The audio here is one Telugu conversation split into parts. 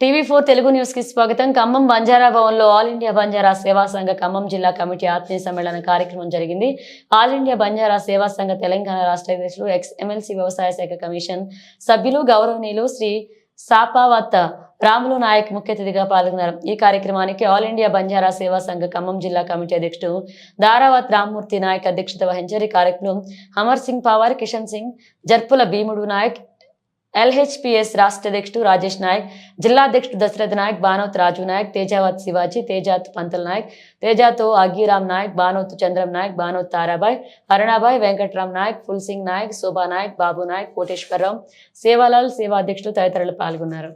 టీవీ ఫోర్ తెలుగు న్యూస్కి స్వాగతం. ఖమ్మం బంజారా భవన్లో ఆల్ ఇండియా బంజారా సేవా సంఘ ఖమ్మం జిల్లా కమిటీ ఆత్మీయ సమ్మేళన కార్యక్రమం జరిగింది. ఆల్ ఇండియా బంజారా సేవా సంఘ తెలంగాణ రాష్ట్ర అధ్యక్షులు ఎక్స్ ఎమ్మెల్సీ వ్యవసాయ శాఖ కమిషన్ సభ్యులు గౌరవనీయులు శ్రీ సాపావత్ రాములు నాయక్ ముఖ్య అతిథిగా పాల్గొన్నారు. ఈ కార్యక్రమానికి ఆల్ ఇండియా బంజారా సేవా సంఘ ఖమ్మం జిల్లా కమిటీ అధ్యక్షుడు దారావత్ రామ్మూర్తి నాయక్ అధ్యక్షత వహించారు. ఈ కార్యక్రమం అమర్ సింగ్ పవార్ కిషన్ సింగ్ జర్పుల భీముడు నాయక్ ఎల్హెచ్పిఎస్ రాష్ట్ర అధ్యక్షుడు రాజేష్ నాయక్ జిల్లా అధ్యక్షుడు దశరథ్ నాయక్ బానోత్ రాజు నాయక్ తేజావత్ శివాజీ తేజాత్ పంతల్ నాయక్ తేజాతో అగ్గిరామ్ నాయక్ బానోత్ చంద్రం నాయక్ బానోత్ తారాబాయ్ అరుణాబాయ్ వెంకట్రామ్ నాయక్ ఫుల్ సింగ్ నాయక్ శోభా నాయక్ బాబు నాయక్ కోటేశ్వరరావు సేవాలాల్ సేవా అధ్యక్షుడు తదితరులు పాల్గొన్నారు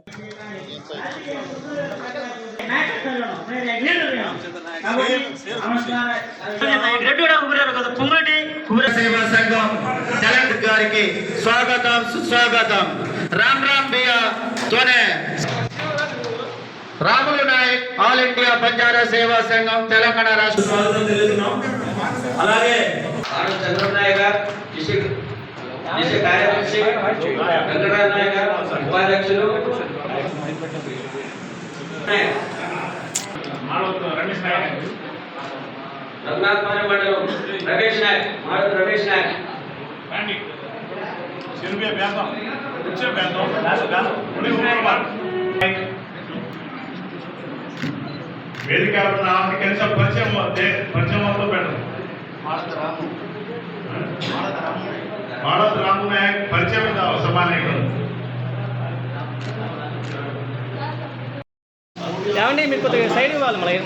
సేవా సంఘం తెలంగాణ గారికి స్వాగతం సుస్వాగతం రామ్ రామ్ బియా తోనే రాములు నాయక్ ఆల్ ఇండియా బంజారా సేవా సంఘం తెలంగాణ రాష్ట్ర స్వాగతం తెలుపుతున్నాం అలాగే ఆరు చంద్రబాబు నాయుడు గారు డిస్ట్రిక్ట్ డిస్ట్రిక్ట్ కార్యదర్శి వెంకటరామ నాయుడు గారు ఉపాధ్యక్షులు. రఘునాథ్ మారి మండలం రమేష్ నాయక్ మారుతి రమేష్ నాయక్. వేదిక కనీసం పరిచయం దే- పరిచయం మొత్తం పెట్టదు మాడత్ రాము. నాయక్. పరిచయం సభానాయకుడు ఏమండి మీరు కొద్దిగా సైడ్ ఇవ్వాలి మళ్ళీ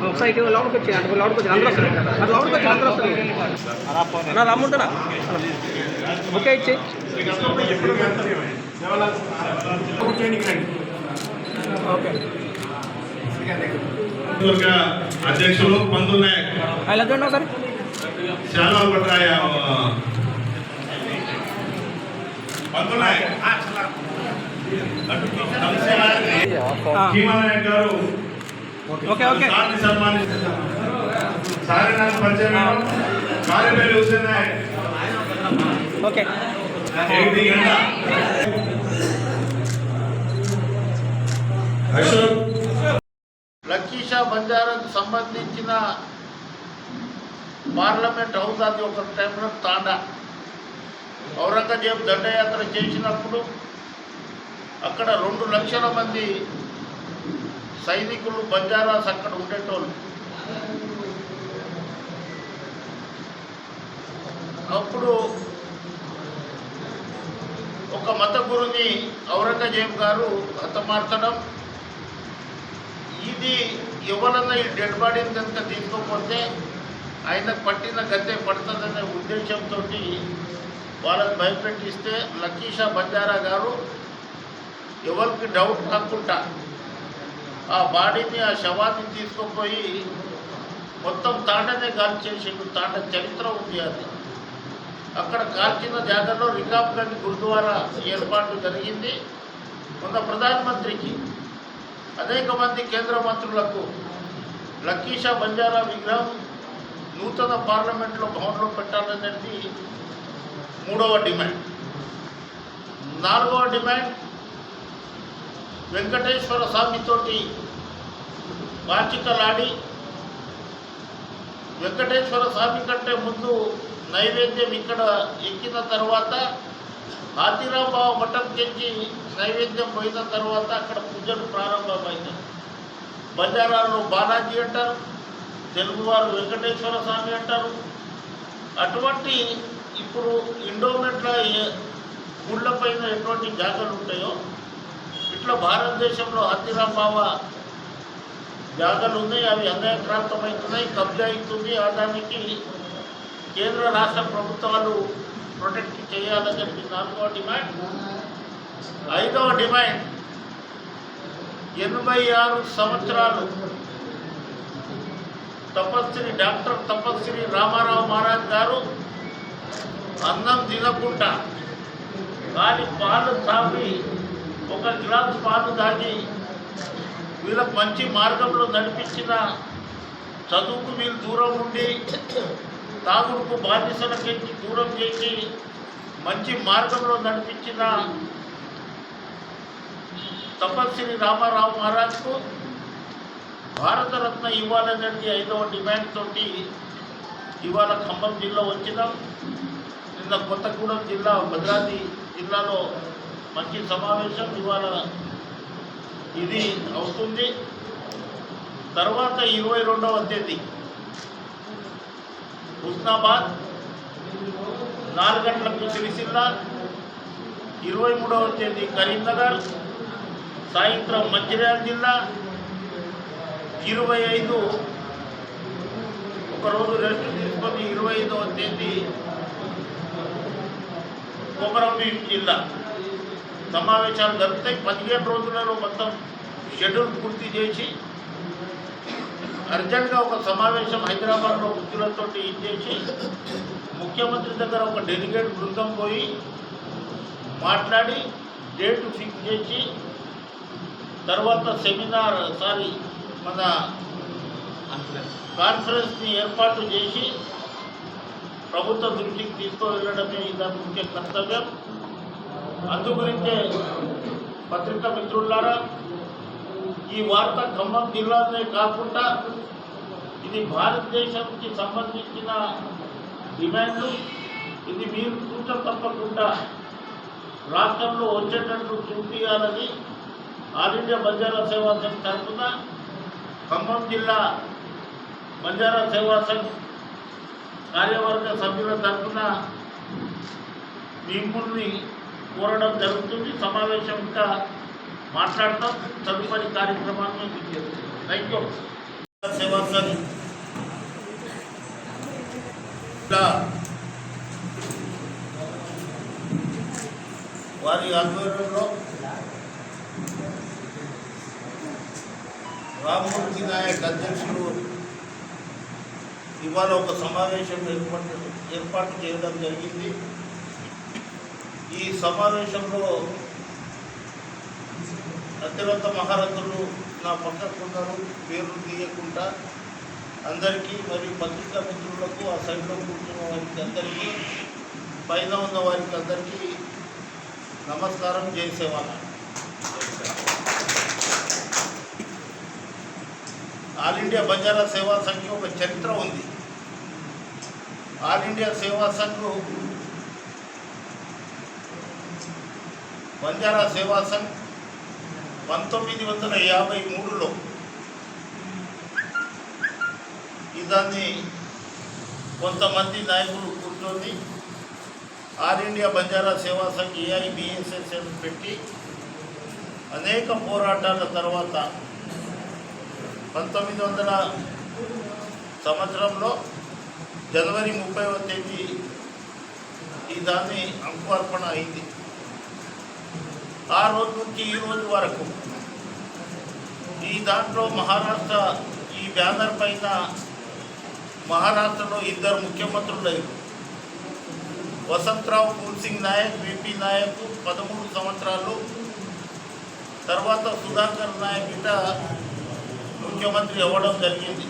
ఒకసారి లోపలికి వచ్చి అంటే లోపలికి వచ్చి అందరూ వస్తారు. అది లోపలికి వచ్చి అందరూ వస్తారు. నా రమ్ముంటారా ఓకే ఇచ్చి. అధ్యక్షులు పంతులు నాయక్. ఇలా చూడండి ఒకసారి శాలా భట్రాయ పంతులు నాయక్. గారు ఓకే ఓకే లక్కీషా బంజారాకు సంబంధించిన పార్లమెంట్ హౌస్ అది ఒక టైంలో తాండా. ఔరంగజేబ్ దండయాత్ర చేసినప్పుడు అక్కడ రెండు లక్షల మంది సైనికులు బంజారాస్ అక్కడ ఉండేటోళ్ళు. అప్పుడు ఒక మత గురుని ఔరంగజేబ్ గారు హతమార్చడం ఇది ఎవరన్నా ఈ డెడ్ బాడీని కనుక తీసుకోకపోతే ఆయన పట్టిన గద్దె పడుతుందనే ఉద్దేశంతో వాళ్ళని భయపెట్టిస్తే లక్కీషా బంజారా గారు ఎవరికి డౌట్ కాకుండా ఆ బాడీని ఆ శవాన్ని తీసుకుపోయి మొత్తం తాటనే కాల్ తాట తాండ చరిత్ర ఉంది అది. అక్కడ కాల్చిన జాగాలో రికాబ్గంజ్ గురుద్వారా ఏర్పాటు జరిగింది. మొన్న ప్రధానమంత్రికి అనేక మంది కేంద్ర మంత్రులకు లక్కీషా బంజారా విగ్రహం నూతన పార్లమెంట్లో భవన్లో పెట్టాలనేది మూడవ డిమాండ్. నాలుగవ డిమాండ్ వెంకటేశ్వర స్వామితోటి వాచికలాడి వెంకటేశ్వర స్వామి కంటే ముందు నైవేద్యం ఇక్కడ ఎక్కిన తర్వాత ఆతిరాబావ మఠం తెచ్చి నైవేద్యం పోయిన తర్వాత అక్కడ పూజలు ప్రారంభమైనాయి బజారాలను బాలాజీ అంటారు తెలుగువారు వెంకటేశ్వర స్వామి అంటారు. అటువంటి ఇప్పుడు ఇండోమెంట్ల గుళ్ళ పైన ఎటువంటి జాగాలు ఉంటాయో ఇట్లా భారతదేశంలో హత్తిరాంబావ జాగాలు ఉన్నాయి అవి అన్యాక్రాంతమవుతున్నాయి కబ్జా అవుతుంది దానికి కేంద్ర రాష్ట్ర ప్రభుత్వాలు ప్రొటెక్ట్ చేయాలని చెప్పి నాలుగవ డిమాండ్. ఐదవ డిమాండ్ ఎనభై ఆరు సంవత్సరాలు తపస్వి డాక్టర్ తపస్వి రామారావు మహారాజ్ గారు అన్నం తినకుండా కానీ పాలు తాగి ఒక గ్లాస్ పాలు తాగి వీళ్ళకు మంచి మార్గంలో నడిపించిన చదువుకు వీళ్ళు దూరం ఉండి తాగుడుకు బాధ్యతలకి దూరం చేసి మంచి మార్గంలో నడిపించిన తపస్సిని రామారావు మహారాజ్కు భారతరత్న ఇవ్వాలనేది ఐదవ డిమాండ్ తోటి ఇవాళ ఖమ్మం జిల్లా వచ్చినాం. నిన్న కొత్తగూడెం జిల్లా భద్రాద్రి జిల్లాలో మంచి సమావేశం ఇవాళ ఇది అవుతుంది. తర్వాత ఇరవై రెండవ తేదీ హుస్నాబాద్ నాలుగు గంటలకు సిరిసిల్ల ఇరవై మూడవ తేదీ కరీంనగర్ సాయంత్రం మంచిర్యాల జిల్లా ఇరవై ఐదు ఒకరోజు రెస్ట్ తీసుకొని ఇరవై ఐదవ తేదీ కొమరంభీం జిల్లా. సమావేశాలు జరుగుతాయి. పదిహేను రోజులలో మొత్తం షెడ్యూల్ పూర్తి చేసి అర్జెంట్గా ఒక సమావేశం హైదరాబాద్లో వృద్ధులతో ఇచ్చేసి ముఖ్యమంత్రి దగ్గర ఒక డెలిగేట్ బృందం పోయి మాట్లాడి డేట్ ఫిక్స్ చేసి తర్వాత సెమినార్ సారీ మన కాన్ఫరెన్స్ని ఏర్పాటు చేసి ప్రభుత్వ దృష్టికి తీసుకువెళ్ళడమే దాని ముఖ్య కర్తవ్యం. అందు గురించే పత్రికా మిత్రులారా ఈ వార్త ఖమ్మం జిల్లాలోనే కాకుండా ఇది భారతదేశానికి సంబంధించిన డిమాండ్లు ఇది మీరు చూడ తప్పకుండా రాష్ట్రంలో వచ్చేటట్లు చూపించాలని ఆల్ ఇండియా బంజారా సేవా సంఘ్ తరఫున ఖమ్మం జిల్లా బంజారా సేవా సంఘ్ కార్యవర్గ సభ్యుల తరఫున మిమ్మల్ని కోరడం జరుగుతుంది. సమావేశం ఇంకా మాట్లాడతాం. తదుపరి కార్యక్రమాన్ని థ్యాంక్ యూ సేవాసన్. వారి ఆధ్వర్యంలో రామ్మూర్తి నాయక్ అధ్యక్షుడు ఇవాళ ఒక సమావేశం ఏర్పాటు ఏర్పాటు చేయడం జరిగింది. ఈ సమావేశంలో అత్యవంత మహారథులు నా పక్కకున్నారు పేర్లు తీయకుండా. అందరికీ మరియు పత్రికా మిత్రులకు ఆ సైడ్లో కూర్చున్న వారికి అందరికీ పైన ఉన్న వారికి అందరికీ నమస్కారం చేసేవాళ్ళ ఆల్ ఇండియా బంజారా సేవా సంఘం ఒక చరిత్ర ఉంది. ఆల్ ఇండియా సేవా సంఘం బంజారా సేవా సంఘ్ పంతొమ్మిది వందల యాభై మూడులో ఈ దాన్ని కొంతమంది నాయకులు కూర్చొని ఆల్ ఇండియా బంజారా సేవా సంఘ్ ఏఐబిఎస్ఎస్ఎల్ పెట్టి అనేక పోరాటాల తర్వాత పంతొమ్మిది వందల సంవత్సరంలో జనవరి ముప్పైవ తేదీ ఈ దాన్ని అంకురార్పణ అయింది. ఆ రోజు నుంచి ఈ రోజు వరకు ఈ దాంట్లో మహారాష్ట్ర ఈ బ్యానర్ పైన మహారాష్ట్రలో ఇద్దరు ముఖ్యమంత్రులు వసంతరావు పూల్సింగ్ నాయక్ విపి నాయక్ పదమూడు సంవత్సరాలు. తర్వాత సుధాకర్ నాయక్ ఇట ముఖ్యమంత్రి అవ్వడం జరిగింది.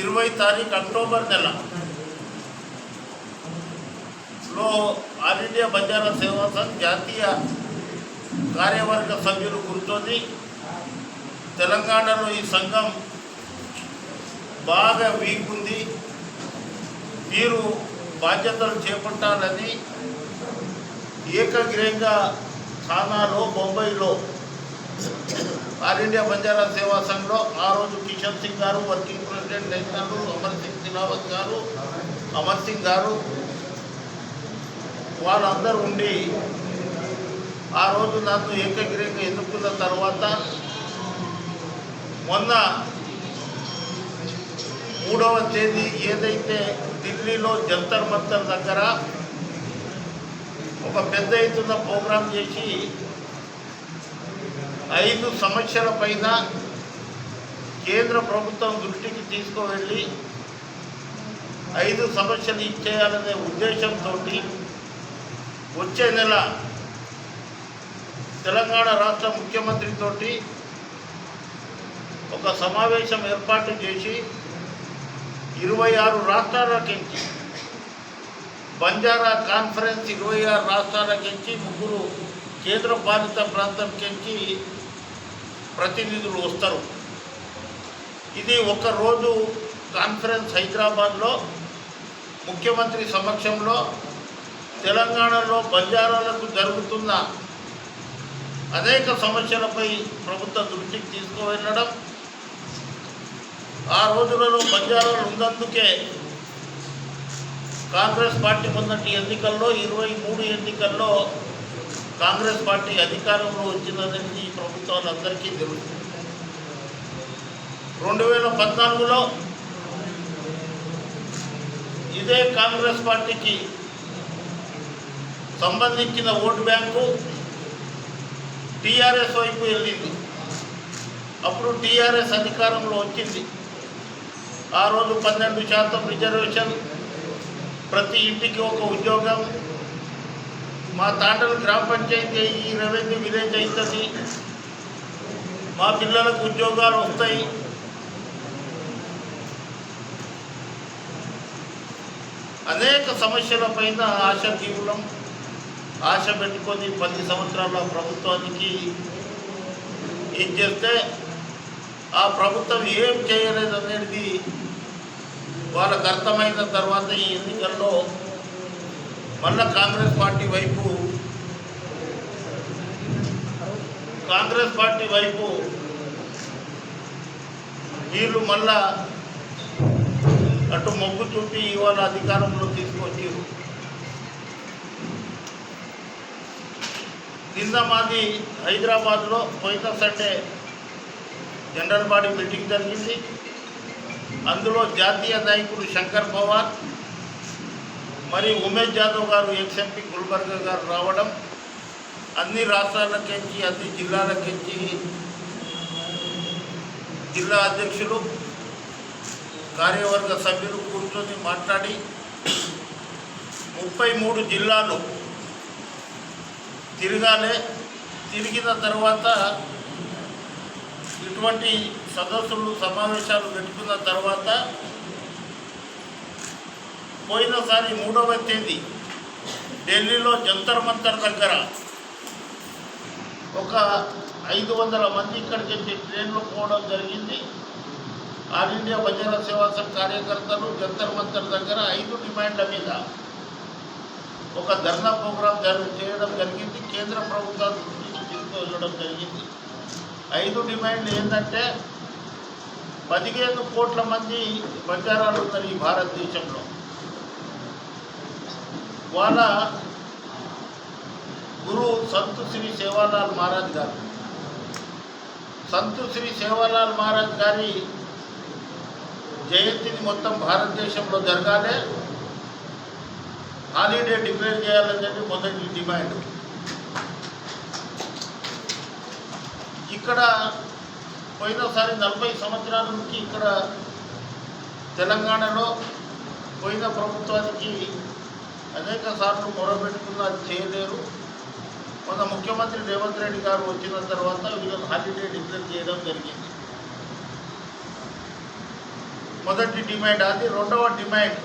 ఇరవై తారీఖు అక్టోబర్ నెల లో ఆల్ ఇండియా బంజారా సేవా సంఘ్ జాతీయ కార్యవర్గ సభ్యులు కూర్చొని తెలంగాణలో ఈ సంఘం బాగా వీక్ ఉంది మీరు బాధ్యతలు చేపట్టాలని ఏకగ్రీయంగా ఖానాలో బొంబాయిలో ఆల్ ఇండియా బంజారా సేవా సంఘ్లో ఆ రోజు కిషన్ సింగ్ గారు వర్కింగ్ ప్రెసిడెంట్ నేతలు అమర్ సింగ్ సిలావత్ గారు అమర్ సింగ్ గారు వాళ్ళందరూ ఉండి ఆ రోజు నన్ను ఏకగ్రీయంగా ఎన్నుకున్న తర్వాత మొన్న మూడవ తేదీ ఏదైతే ఢిల్లీలో జంతర్ మంతర్ దగ్గర ఒక పెద్ద ఎత్తున ప్రోగ్రాం చేసి ఐదు సమస్యల పైన కేంద్ర ప్రభుత్వం దృష్టికి తీసుకువెళ్ళి ఐదు సమస్యలు ఇచ్చేయాలనే ఉద్దేశంతో వచ్చే నెల తెలంగాణ రాష్ట్ర ముఖ్యమంత్రితోటి ఒక సమావేశం ఏర్పాటు చేసి ఇరవై ఆరు రాష్ట్రాలకించి బంజారా కాన్ఫరెన్స్ ఇరవై ఆరు రాష్ట్రాలకించి ముగ్గురు కేంద్ర పాలిత ప్రాంతం కించి ప్రతినిధులు వస్తారు. ఇది ఒక రోజు కాన్ఫరెన్స్ హైదరాబాద్లో ముఖ్యమంత్రి సమక్షంలో తెలంగాణలో బంజారాలకు జరుగుతున్న అనేక సమస్యలపై ప్రభుత్వ దృష్టికి తీసుకువెళ్ళడం ఆ రోజులలో బంజారాలు ఉన్నందుకే కాంగ్రెస్ పార్టీ మొన్నటి ఎన్నికల్లో ఇరవై మూడు ఎన్నికల్లో కాంగ్రెస్ పార్టీ అధికారంలో వచ్చిందనేది ఈ ప్రభుత్వాలందరికీ తెలుసు. రెండు వేల పద్నాలుగులో ఇదే కాంగ్రెస్ పార్టీకి సంబంధించిన ఓటు బ్యాంకు టీఆర్ఎస్ వైపు వెళ్ళింది. అప్పుడు టీఆర్ఎస్ అధికారంలో వచ్చింది. ఆ రోజు పన్నెండు శాతం రిజర్వేషన్ ప్రతి ఇంటికి ఒక ఉద్యోగం. మా తాండలు గ్రామ పంచాయతీ ఈ రెవెన్యూ విలేజ్ అవుతుంది. మా పిల్లలకు ఉద్యోగాలు వస్తాయి. అనేక సమస్యల పైన ఆశ తీవ్రం. ఆశ పెట్టుకొని పది సంవత్సరాల ప్రభుత్వానికి ఏం చేస్తే ఆ ప్రభుత్వం ఏం చేయలేదు అనేది వాళ్ళకు అర్థమైన తర్వాత ఈ ఎన్నికల్లో మళ్ళా కాంగ్రెస్ పార్టీ వైపు కాంగ్రెస్ పార్టీ వైపు వీళ్ళు మళ్ళా అటు మొగ్గు చూపి ఇవాళ అధికారంలో తీసుకొచ్చారు. నిన్న మాది హైదరాబాద్లో పోయిన సండే జనరల్ బాడీ మీటింగ్ జరిగింది. అందులో జాతీయ నాయకుడు శంకర్ పవార్ మరి ఉమేష్ జాదవ్ గారు ఎక్స్ఎంపీ గుల్బర్గా గారు రావడం అన్ని రాష్ట్రాలకెంచి అన్ని జిల్లాలకెంచి జిల్లా అధ్యక్షులు కార్యవర్గ సభ్యులు కూర్చొని మాట్లాడి ముప్పై మూడు జిల్లాలు తిరగాలి. తిరిగిన తర్వాత ఇటువంటి సదస్సులు సమావేశాలు పెట్టుకున్న తర్వాత పోయినసారి మూడవ తేదీ ఢిల్లీలో జంతర్ మంతర్ దగ్గర ఒక ఐదు వందల మంది ఇక్కడికి వచ్చి ట్రైన్లో పోవడం జరిగింది. ఆల్ ఇండియా బంజారా సేవా సంఘ్ కార్యకర్తలు జంతర్ మంతర్ దగ్గర ఐదు డిమాండ్ల మీద ఒక ధర్నా ప్రోగ్రాం జరుగు చేయడం జరిగింది. కేంద్ర ప్రభుత్వం దృష్టికి తీసుకువెళ్ళడం జరిగింది. ఐదు డిమాండ్లు ఏంటంటే పదిహేను కోట్ల మంది బంజారాలు ఉన్నారు ఈ భారతదేశంలో. వాళ్ళ గురు సంతు శ్రీ సేవాలాల్ మహారాజ్ గారు. సంతు శ్రీ సేవాలాల్ మహారాజ్ గారి జయంతిని మొత్తం భారతదేశంలో జరగాలి. హాలిడే డిక్లేర్ చేయాలని చెప్పి మొదటి డిమాండ్. ఇక్కడ పోయినసారి నలభై సంవత్సరాల నుంచి ఇక్కడ తెలంగాణలో పోయిన ప్రభుత్వానికి అనేక సార్లు మొరబెట్టుకున్న చేయలేరు. మన ముఖ్యమంత్రి రేవంత్ రెడ్డి గారు వచ్చిన తర్వాత వీళ్ళని హాలిడే డిక్లేర్ చేయడం జరిగింది. మొదటి డిమాండ్ అది రెండవ డిమాండ్